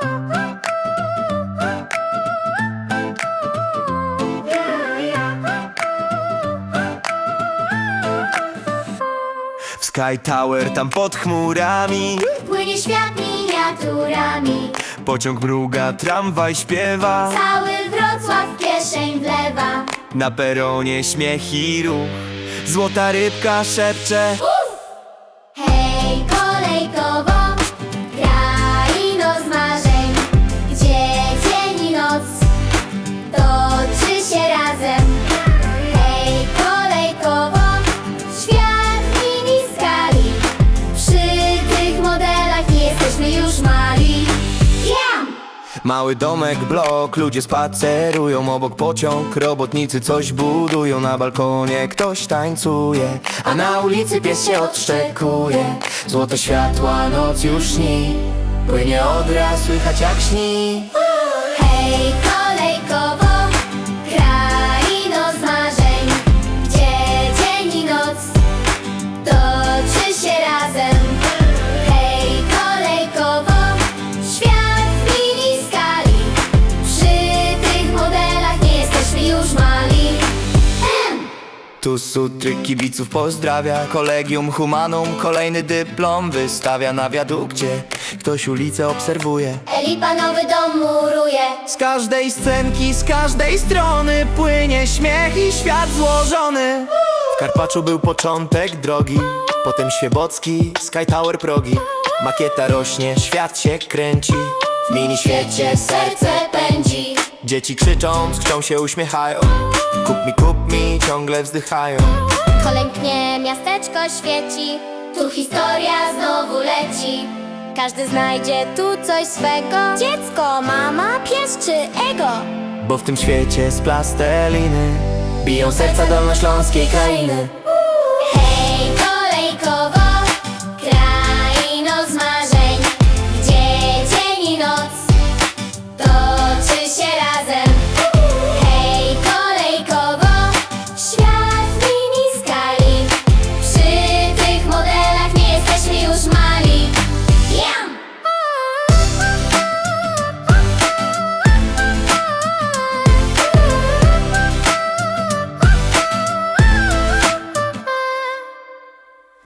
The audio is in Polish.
W Sky Tower tam pod chmurami. Płynie świat miniaturami. Pociąg mruga, tramwaj śpiewa. Cały Wrocław w kieszeń wlewa. Na peronie śmiech i ruch. Złota rybka szepcze Mały domek, blok, ludzie spacerują obok pociąg. Robotnicy coś budują, na balkonie ktoś tańcuje. A na ulicy pies się odszczekuje. Złote światła, noc już śni. Płynie odraz, słychać jak śni. Hej, kolejkowo, Tu sutry kibiców pozdrawia. Kolegium Humanum kolejny dyplom wystawia. Na wiadukcie Ktoś ulicę obserwuje. Elipa nowy dom muruje. Z każdej scenki, z każdej strony Płynie śmiech i świat złożony. W Karpaczu był początek drogi Potem Świebocki, Sky Tower progi. Makieta rośnie, świat się kręci W mini świecie Serce pędzi. Dzieci krzycząc, chcą się uśmiechają Kup mi, kup mi, ciągle wzdychają Kolęknie miasteczko świeci, tu historia znowu leci. Każdy znajdzie tu coś swego. Dziecko, mama, pies czy ego. Bo w tym świecie z plasteliny Biją serca dolnośląskiej krainy